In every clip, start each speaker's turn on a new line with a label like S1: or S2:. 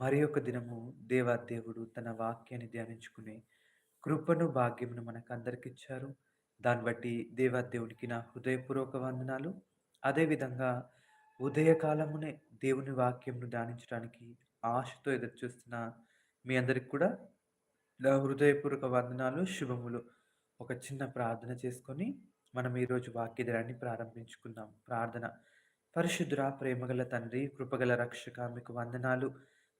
S1: మరి ఒక దినము దేవాదేవుడు తన వాక్యాన్ని ధ్యానించుకునే కృపను, భాగ్యమును మనకు అందరికి ఇచ్చారు దాన్ని బట్టి దేవాదేవునికి నా హృదయపూర్వక వందనాలు. అదేవిధంగా ఉదయకాలమునే దేవుని వాక్యంను ధ్యానించడానికి ఆశతో ఎదురుచూస్తున్న మీ అందరికి కూడా నా హృదయపూర్వక వందనాలు, శుభములు. ఒక చిన్న ప్రార్థన చేసుకొని మనం ఈరోజు వాక్యధరాన్ని ప్రారంభించుకుందాం. ప్రార్థన పరిశుద్ధుర ప్రేమగల తండ్రి, కృపగల రక్షక మీకు వందనాలు.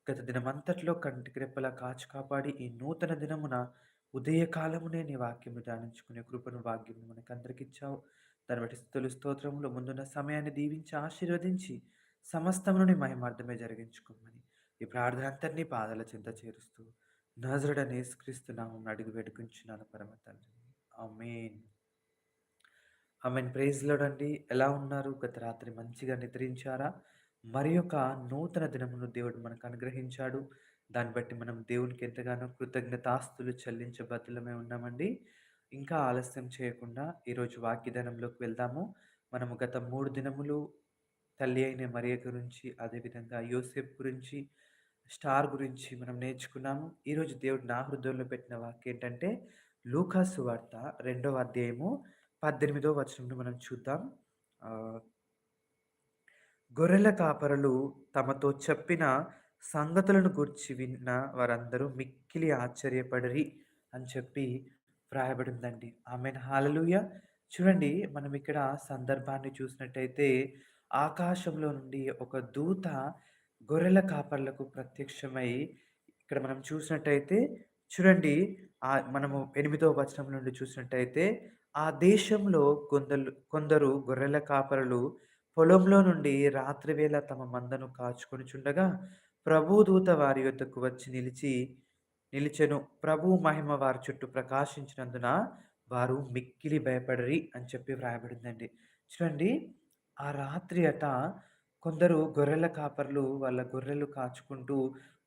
S1: గత దినమంతట్లో కంటి రెప్పలా కాచి కాపాడి ఈ నూతన దినమున ఉదయకాలమునే నీ వాక్యము ధ్యానించుకునే కృపను భాగ్యము మనకందరికి ఇచ్చావు. దాన్ని బట్టి తొలి స్తోత్రములు ముందున్న సమయాన్ని దీవించి ఆశీర్వదించి సమస్తమును నీ మహిమార్థమే జరిగించుకోమని ఈ ప్రార్థన అంతటినీ పాదాల చింత చేరుస్తూ నజరుడ యేసుక్రీస్తు నామమున అడిగి వేడుకుంటున్నాను పరమ తండ్రి. ఆమెన్ ఆమెన్ ప్రేజ్లోడండి ఎలా ఉన్నారు? గత రాత్రి మంచిగా నిద్రించారా? మరి యొక్క నూతన దినమును దేవుడు మనకు అనుగ్రహించాడు. దాన్ని బట్టి మనం దేవునికి ఎంతగానో కృతజ్ఞతాస్తులు చెల్లించబద్దులమై ఉన్నామండి. ఇంకా ఆలస్యం చేయకుండా ఈరోజు వాక్యధనంలోకి వెళ్దాము. మనము గత మూడు దినములు తల్లి అయిన మరియ గురించి, అదేవిధంగా యోసేపు గురించి, స్టార్ గురించి మనం నేర్చుకున్నాము. ఈరోజు దేవుడు నా హృదయంలో పెట్టిన వాక్యం ఏంటంటే లూకాసు వార్త రెండవ అధ్యాయము 18వ వచనంను మనం చూద్దాం. గొర్రెల కాపరులు తమతో చెప్పిన సంగతులను గూర్చి విన్న వారందరూ మిక్కిలి ఆశ్చర్యపడరి అని చెప్పి వ్రాయబడిందండి. ఆమె హాలలుయ చూడండి మనం ఇక్కడ సందర్భాన్ని చూసినట్టయితే ఆకాశంలో నుండి ఒక దూత గొర్రెల కాపర్లకు ప్రత్యక్షమై ఇక్కడ మనం చూసినట్టయితే చూడండి ఆ మనము ఎనిమిదవ వచనం నుండి చూసినట్టయితే ఆ దేశంలో కొందరు కొందరు గొర్రెల కాపరులు పొలంలో నుండి రాత్రివేళ తమ మందను కాచుకొనుచుండగా ప్రభు దూత వారి యొద్దకు వచ్చి నిలిచి నిలిచెను. ప్రభు మహిమ వారి చుట్టూ ప్రకాశించినందున వారు మిక్కిలి భయపడరి అని చెప్పి వ్రాయబడిందండి. చూడండి ఆ రాత్రి అట కొందరు గొర్రెల కాపర్లు వాళ్ళ గొర్రెలు కాచుకుంటూ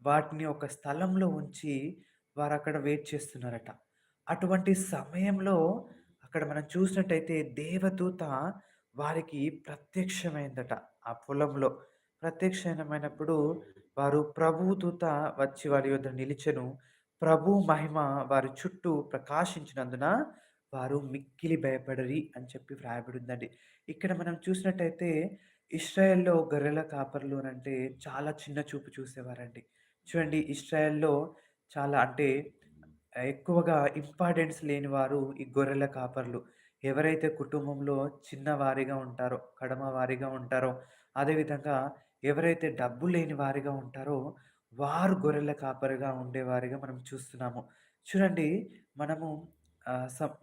S1: వాటిని ఒక స్థలంలో ఉంచి వారక్కడ వెయిట్ చేస్తున్నారట. అటువంటి సమయంలో అక్కడ మనం చూసినట్టయితే దేవదూత వారికి ప్రత్యక్షమైందట ఆ పొలంలో. ప్రత్యక్షమైనప్పుడు వారు ప్రభువు దూత వచ్చి వారి యొద్ద నిలిచెను. ప్రభు మహిమ వారి చుట్టూ ప్రకాశించినందున వారు మిక్కిలి భయపడరి అని చెప్పి వ్రాయబడిందండి. ఇక్కడ మనం చూసినట్టయితే ఇస్రాయెల్లో గొర్రెల కాపర్లు అని అంటే చాలా చిన్న చూపు చూసేవారండి. చూడండి ఇస్రాయెల్లో చాలా అంటే ఎక్కువగా ఇంపార్టెన్స్ లేని వారు ఈ గొర్రెల కాపర్లు ఎవరైతే కుటుంబంలో చిన్నవారిగా ఉంటారో, కడమ వారిగా ఉంటారో, అదేవిధంగా ఎవరైతే డబ్బు లేని వారిగా ఉంటారో, వారు గొర్రెల కాపరిగా ఉండేవారిగా మనం చూస్తున్నాము. చూడండి మనము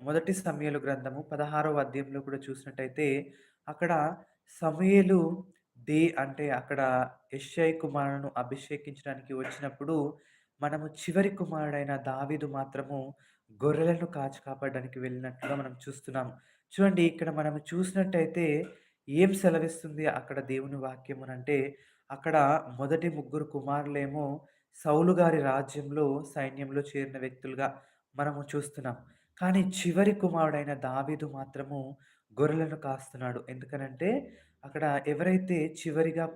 S1: మొదటి సమయలు గ్రంథము 16వ అధ్యాయంలో కూడా చూసినట్టయితే అక్కడ సమయలు దే అంటే అక్కడ యెషై కుమారును అభిషేకించడానికి వచ్చినప్పుడు మనము చివరి కుమారుడైన దావీదు మాత్రము గొర్రెలను కాచి కాపాడడానికి వెళ్ళినట్టుగా మనం చూస్తున్నాము. చూడండి ఇక్కడ మనం చూసినట్టయితే ఏం సెలవిస్తుంది అక్కడ దేవుని వాక్యం అనంటే అక్కడ మొదటి ముగ్గురు కుమారులేమో సౌలు గారి రాజ్యంలో సైన్యంలో చేరిన వ్యక్తులుగా మనము చూస్తున్నాం. కానీ చివరి కుమారుడైన దావీదు మాత్రము గొర్రెలను కాస్తున్నాడు. ఎందుకనంటే అక్కడ ఎవరైతే చివరిగా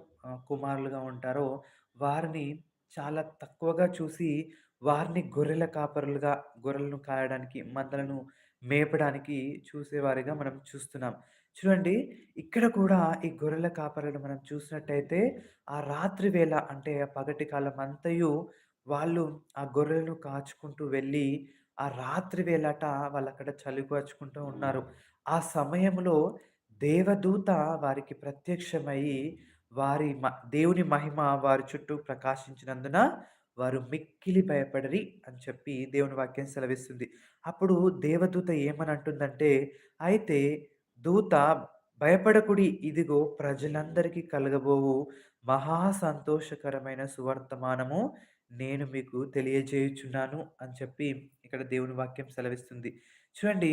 S1: కుమారులుగా ఉంటారో వారిని చాలా తక్కువగా చూసి వారిని గొర్రెల కాపరులుగా గొర్రెలను కాయడానికి, మందలను మేపడానికి చూసేవారిగా మనం చూస్తున్నాం. చూడండి ఇక్కడ కూడా ఈ గొర్రెల కాపరులు మనం చూసినట్టయితే ఆ రాత్రి వేళ అంటే ఆ పగటి కాలం అంతయు వాళ్ళు ఆ గొర్రెలను కాచుకుంటూ వెళ్ళి ఆ రాత్రి వేళట వాళ్ళు అక్కడ చలిగాచుకుంటూ ఉన్నారు. ఆ సమయంలో దేవదూత వారికి ప్రత్యక్షమై వారి మ దేవుని మహిమ వారి చుట్టూ ప్రకాశించినందున వారు మిక్కిలి భయపడరి అని చెప్పి దేవుని వాక్యం సెలవిస్తుంది. అప్పుడు దేవదూత ఏమని అంటుందంటే, అయితే దూత భయపడకుడి ఇదిగో ప్రజలందరికీ కలగబోవు మహా సంతోషకరమైన సువర్తమానము నేను మీకు తెలియజేయుచున్నాను అని చెప్పి ఇక్కడ దేవుని వాక్యం సెలవిస్తుంది. చూడండి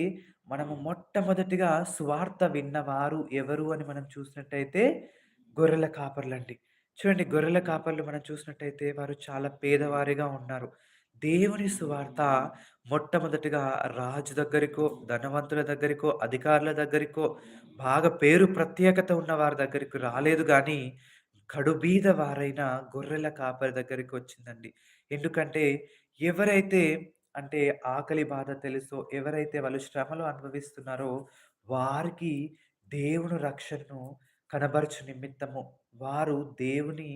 S1: మనము మొట్టమొదటిగా సువార్త విన్నవారు ఎవరు అని మనం చూసినట్టయితే గొర్రెల కాపరులండి. చూడండి గొర్రెల కాపర్లు మనం చూసినట్టయితే వారు చాలా పేదవారిగా ఉన్నారు. దేవుని సువార్త మొట్టమొదటిగా రాజు దగ్గరికో, ధనవంతుల దగ్గరికో, అధికారుల దగ్గరికో, బాగా పేరు ప్రత్యేకత ఉన్న వారి దగ్గరికి రాలేదు కానీ కడుబీద వారైన గొర్రెల కాపరి దగ్గరికి వచ్చిందండి. ఎందుకంటే ఎవరైతే అంటే ఆకలి బాధ తెలుసో, ఎవరైతే వాళ్ళు శ్రమలు అనుభవిస్తున్నారో వారికి దేవుని రక్షణను కనబరచు నిమిత్తము, వారు దేవుని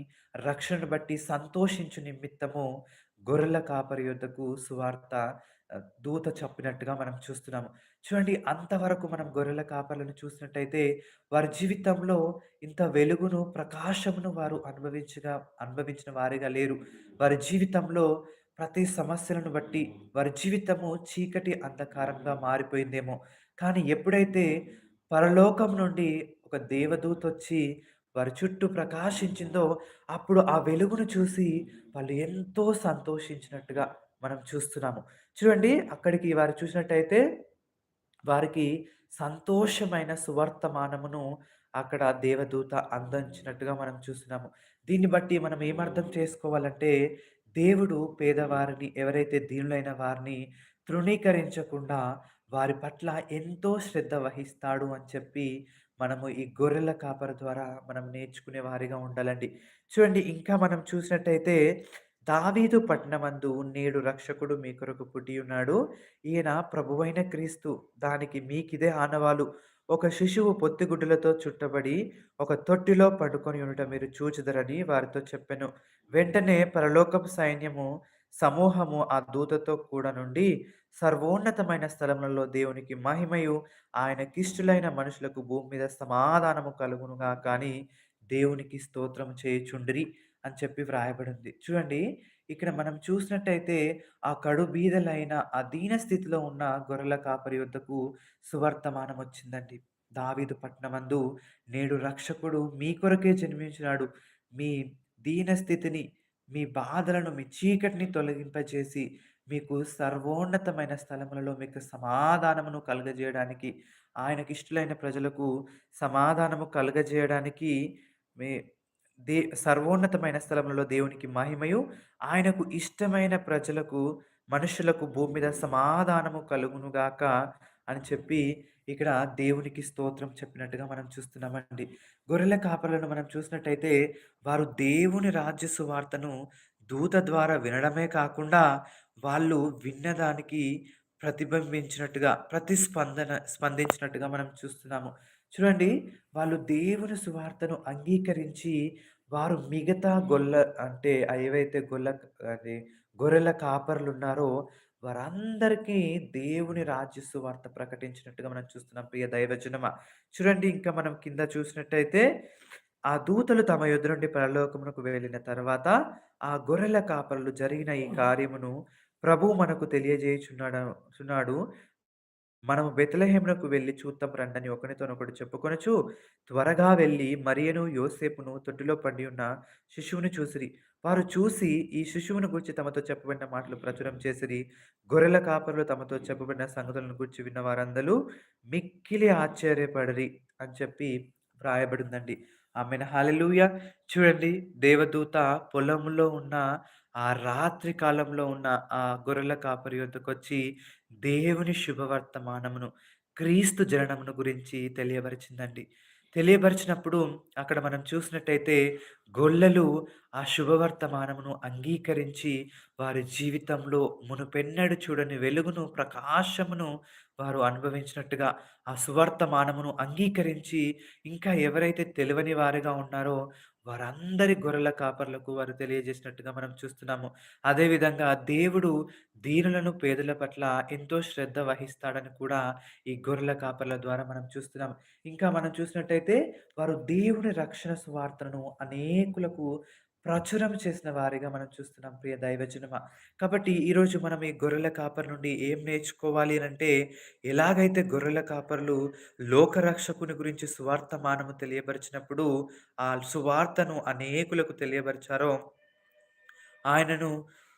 S1: రక్షణను బట్టి సంతోషించు నిమిత్తము గొర్రెల కాపరి యొద్దకు సువార్త దూత చెప్పినట్టుగా మనం చూస్తున్నాము. చూడండి అంతవరకు మనం గొర్రెల కాపర్లను చూసినట్టయితే వారి జీవితంలో ఇంత వెలుగును, ప్రకాశమును వారు అనుభవించగా అనుభవించిన వారిగా లేరు. వారి జీవితంలో ప్రతి సమస్యలను బట్టి వారి జీవితము చీకటి అంధకారంగా మారిపోయిందేమో! కానీ ఎప్పుడైతే పరలోకం నుండి ఒక దేవదూత వచ్చి వారి చుట్టూ ప్రకాశించిందో, అప్పుడు ఆ వెలుగును చూసి వాళ్ళు ఎంతో సంతోషించినట్టుగా మనం చూస్తున్నాము. చూడండి అక్కడికి వారు చూసినట్టయితే వారికి సంతోషమైన సువర్తమానమును అక్కడ దేవదూత అందించినట్టుగా మనం చూస్తున్నాము. దీన్ని బట్టి మనం ఏమర్థం చేసుకోవాలంటే, దేవుడు పేదవారిని ఎవరైతే దీనులైన వారిని తృణీకరించకుండా వారి పట్ల ఎంతో శ్రద్ధ వహిస్తాడు అని చెప్పి మనము ఈ గొర్రెల కాపర ద్వారా మనం నేర్చుకునే వారిగా ఉండాలండి. చూడండి ఇంకా మనం చూసినట్టయితే దావీదు పట్టణమందు నేడు రక్షకుడు మీ కొరకు పుట్టి ఉన్నాడు ఈయన ప్రభువైన క్రీస్తు. దానికి మీకిదే ఆనవాలు. ఒక శిశువు పొత్తిగుడ్డులతో చుట్టబడి ఒక తొట్టిలో పడుకొని ఉండటం మీరు చూచుదరని వారితో చెప్పాను వెంటనే పరలోకపు సైన్యము సమూహము ఆ దూతతో కూడా నుండి సర్వోన్నతమైన స్థలములలో దేవునికి మహిమయు, ఆయన కిష్టులైన మనుషులకు భూమి మీద సమాధానము కలుగునుగా కానీ దేవునికి స్తోత్రం చేయుచుండిరి అని చెప్పి వ్రాయబడింది. చూడండి ఇక్కడ మనం చూసినట్టయితే ఆ కడు బీదలైన ఆ దీన స్థితిలో ఉన్న గొర్రెల కాపరి వద్దకు సువర్తమానం వచ్చిందండి. దావీదు పట్నమందు నేడు రక్షకుడు మీ కొరకే జన్మించినాడు. మీ దీన స్థితిని, మీ బాధలను, మీ చీకటిని తొలగింపజేసి మీకు సర్వోన్నతమైన స్థలములలో మీకు సమాధానమును కలుగజేయడానికి, ఆయనకిష్టులైన ప్రజలకు సమాధానము కలుగజేయడానికి మీ దే సర్వోన్నతమైన స్థలములలో దేవునికి మహిమయు, ఆయనకు ఇష్టమైన ప్రజలకు, మనుషులకు భూమి మీద సమాధానము కలుగునుగాక అని చెప్పి ఇక్కడ దేవునికి స్తోత్రం చెప్పినట్టుగా మనం చూస్తున్నామండి. గొర్రెల కాపరులను మనం చూసినట్టయితే వారు దేవుని రాజ్య సువార్తను దూత ద్వారా వినడమే కాకుండా వాళ్ళు విన్నదానికి ప్రతిబింబించినట్టుగా, ప్రతిస్పందన స్పందించినట్టుగా మనం చూస్తున్నాము. చూడండి వాళ్ళు దేవుని సువార్తను అంగీకరించి వారు మిగతా గొల్ల అంటే ఏవైతే గొల్ల అది గొర్రెల కాపరులున్నారో వారందరికీ దేవుని రాజ్య సువార్త ప్రకటించినట్టుగా మనం చూస్తున్నాం ప్రియ దైవజనమా. చూడండి ఇంకా మనం కింద చూసినట్టయితే ఆ దూతలు తమ యొద్ద నుండి పరలోకమునకు వెళ్ళిన తర్వాత ఆ గొర్రెల కాపరులు జరిగిన ఈ కార్యమును ప్రభువు మనకు తెలియజేయుచున్నాడు చున్నాడు. మనము బెతలహేమునకు వెళ్ళి చూద్దాం రండని ఒకనితోనొకడు చెప్పుకొనచు త్వరగా వెళ్ళి మరియను, యోసేపును తొట్టిలో పండి ఉన్న శిశువును చూసిరి. వారు చూసి ఈ శిశువును గూర్చి తమతో చెప్పబడిన మాటలు ప్రచురం చేసిరి. గొర్రెల కాపరులు తమతో చెప్పబడిన సంగతులను గూర్చి విన్న వారందరూ మిక్కిలి ఆశ్చర్యపడరి అని చెప్పి వ్రాయబడిందండి. ఆమెను హల్లెలూయా! చూడండి దేవదూత పొలంలో ఉన్న ఆ రాత్రి కాలంలో ఉన్న ఆ గొర్రెల కాపరి యొద్దకొచ్చి దేవుని శుభవర్తమానమును, క్రీస్తు జననమును గురించి తెలియబరిచిందండి. తెలియబరిచినప్పుడు అక్కడ మనం చూసినట్టయితే గొల్లలు ఆ శుభవర్తమానమును అంగీకరించి వారి జీవితంలో మునుపెన్నడు చూడని వెలుగును, ప్రకాశమును వారు అనుభవించినట్టుగా ఆ సువర్తమానమును అంగీకరించి ఇంకా ఎవరైతే తెలివని వారుగా ఉన్నారో వారందరి గొర్రెల కాపర్లకు వారు తెలియజేసినట్టుగా మనం చూస్తున్నాము. అదేవిధంగా దేవుడు దీనులను, పేదల పట్ల ఎంతో శ్రద్ధ వహిస్తాడని కూడా ఈ గొర్రెల కాపర్ల ద్వారా మనం చూస్తున్నాం. ఇంకా మనం చూసినట్టయితే వారు దేవుని రక్షణ సువార్తను అనేకులకు ప్రచురం చేసిన వారిగా మనం చూస్తున్నాం ప్రియ దైవజనమ. కాబట్టి ఈరోజు మనం ఈ గొర్రెల కాపర్ నుండి ఏం నేర్చుకోవాలి అంటే ఎలాగైతే గొర్రెల కాపర్లు లోకరక్షకుని గురించి సువార్తమానము తెలియపరిచినప్పుడు ఆ సువార్తను అనేకులకు తెలియపరిచారో ఆయనను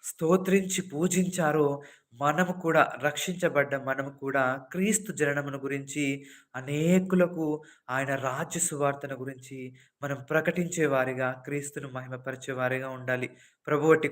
S1: స్తోత్రించి పూజించారో, మనము కూడా రక్షించబడ్డ మనము కూడా క్రీస్తు జననమును గురించి అనేకులకు ఆయన రాజ్య సువార్తను గురించి మనం ప్రకటించే వారిగా, క్రీస్తును మహిమపరిచేవారిగా ఉండాలి. ప్రభువటి